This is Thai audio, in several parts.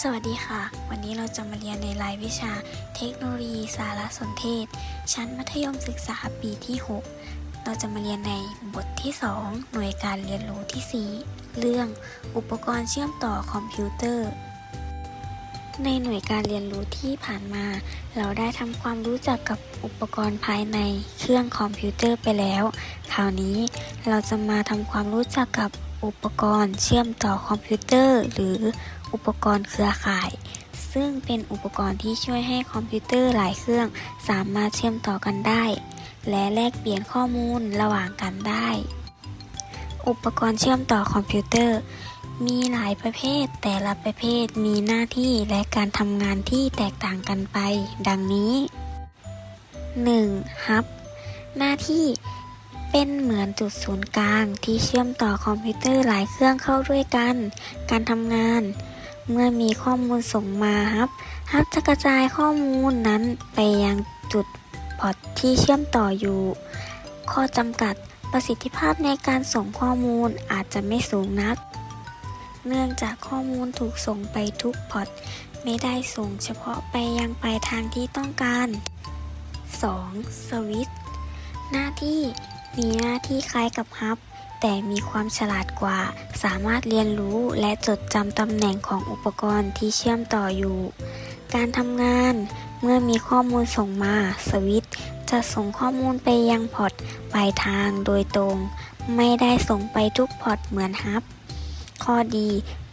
สวัสดีค่ะ วันนี้เราจะมาเรียนในรายวิชา เทคโนโลยีสารสนเทศ ชั้นมัธยมศึกษาปีที่ 6 เราจะมาเรียนในบทที่ 2 หน่วยการเรียนรู้ที่ 4 เรื่องอุปกรณ์เชื่อมต่อคอมพิวเตอร์ ในหน่วยการเรียนรู้ที่ผ่านมา เราได้ทำความรู้จักกับอุปกรณ์ภายในเครื่องคอมพิวเตอร์ไปแล้ว คราวนี้เราจะมาทำความรู้จักกับอุปกรณ์เชื่อมต่อคอมพิวเตอร์ หรือ อุปกรณ์เครือข่าย ซึ่งเป็นอุปกรณ์ที่ช่วยให้คอมพิวเตอร์หลายเครื่อง สามารถเชื่อมต่อกันได้ และแลกเปลี่ยนข้อมูลระหว่างกันได้ อุปกรณ์เชื่อมต่อคอมพิวเตอร์ มีหลายประเภท แต่ละประเภทมีหน้าที่และการทำงานที่แตกต่างกันไป ดังนี้ 1. ฮับ หน้าที่เป็นเหมือนจุดศูนย์กลางที่เชื่อมต่อคอมพิวเตอร์หลายเครื่องเข้าด้วยกัน การทำงาน เมื่อมีข้อมูลส่งมาฮับฮับจะกระจายข้อมูลนั้นไปยังจุดพอตที่เชื่อมต่ออยู่ ข้อจำกัดประสิทธิภาพในการส่งข้อมูลอาจจะไม่สูงนัก เนื่องจากข้อมูลถูกส่งไปทุกพอตไม่ได้ส่งเฉพาะไปยังปลายทางที่ต้องการ 2. สวิตหน้าที่มีหน้าที่คล้ายกับฮับ แต่มีความฉลาดกว่า สามารถเรียนรู้และจดจำตำแหน่งของอุปกรณ์ที่เชื่อมต่ออยู่ การทำงานเมื่อมีข้อมูลส่งมาสวิตช์จะส่งข้อมูลไปยังพอร์ตปลายทางโดยตรง ไม่ได้ส่งไปทุกพอร์ตเหมือนฮับ ข้อดี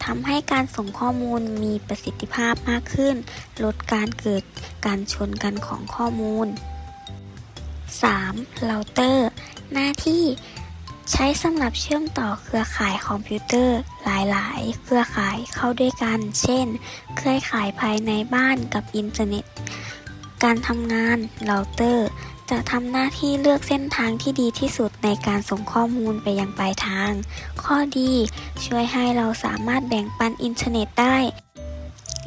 ทำให้การส่งข้อมูลมีประสิทธิภาพมากขึ้น ลดการเกิดการชนกันของข้อมูล 3. เราเตอร์ หน้าที่ ใช้สำหรับเชื่อมต่อเครือข่ายคอมพิวเตอร์หลาย ๆ เครือข่ายเข้าด้วยกัน เช่น เครือข่ายภายในบ้านกับอินเทอร์เน็ต การทำงานเราเตอร์ จะทำหน้าที่เลือกเส้นทางที่ดีที่สุดในการส่งข้อมูลไปยังปลายทาง ข้อดีช่วยให้เราสามารถแบ่งปันอินเทอร์เน็ตได้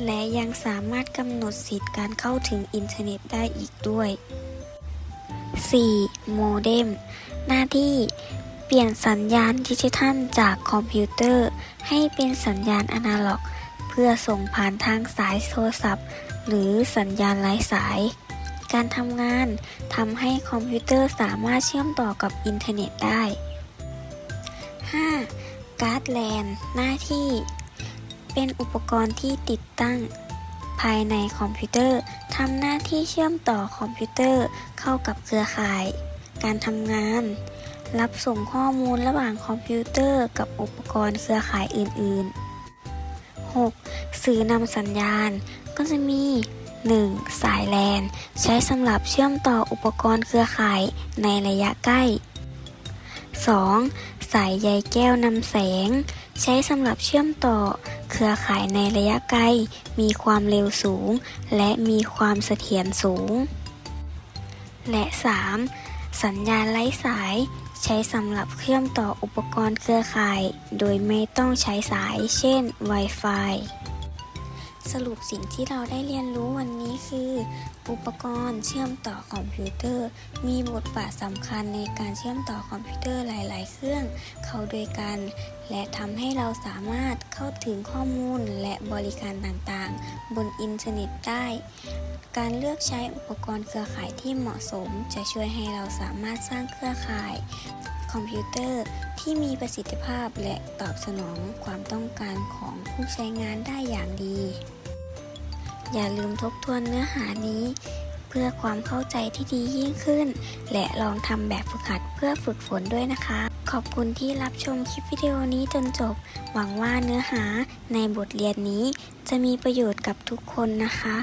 และยังสามารถกำหนดสิทธิ์การเข้าถึงอินเทอร์เน็ตได้อีกด้วย 4. โมเด็มหน้าที่ ปลี่ยนสัญญาณดิจิทัลจากคอมพิวเตอร์ ให้เป็นสัญญาณอนาล็อก เพื่อส่งผ่านทางสายโทรศัพท์ หรือสัญญาณไร้สาย การทำงานทำให้คอมพิวเตอร์สามารถเชื่อมต่อกับอินเทอร์เน็ตได้ 5. การ์ดแลนหน้าที่ เป็นอุปกรณ์ที่ติดตั้ง ภายในคอมพิวเตอร์ทำหน้าที่เชื่อมต่อคอมพิวเตอร์เข้ากับเครือข่าย การทำงาน รับส่งข้อมูลระหว่างคอมพิวเตอร์กับอุปกรณ์เครือข่ายอื่น ๆ 6. สื่อนำสัญญาณ ก็จะมี 1. สายแลน ใช้สำหรับเชื่อมต่ออุปกรณ์เครือข่ายในระยะใกล้ 2. สายใยแก้วนำแสง ใช้สำหรับเชื่อมต่อเครือข่ายในระยะไกล มีความเร็วสูง และมีความเสถียรสูง และ 3. สัญญาณไร้สาย ใช้สำหรับเชื่อมต่ออุปกรณ์เครือข่าย โดยไม่ต้องใช้สาย เช่น Wi-Fi สรุปสิ่งที่เราได้เรียนรู้วันนี้คือ อุปกรณ์เชื่อมต่อคอมพิวเตอร์ มีบทบาทสำคัญในการเชื่อมต่อคอมพิวเตอร์หลาย ๆ เครื่อง เข้าด้วยกัน และทำให้เราสามารถเข้าถึงข้อมูลและบริการต่าง ๆ บนอินเทอร์เน็ตได้ การเลือกใช้อุปกรณ์เครือข่ายที่เหมาะสม จะช่วยให้เราสามารถสร้างเครือข่าย คอมพิวเตอร์ที่มีประสิทธิภาพและตอบสนองความต้องการของผู้ใช้งานได้อย่างดี อย่าลืมทบทวนเนื้อหานี้ เพื่อความเข้าใจที่ดียิ่งขึ้น และลองทำแบบฝึกหัดเพื่อฝึกฝนด้วยนะคะ ขอบคุณที่รับชมคลิปวิดีโอนี้จนจบ หวังว่าเนื้อหาในบทเรียนนี้จะมีประโยชน์กับทุกคนนะคะ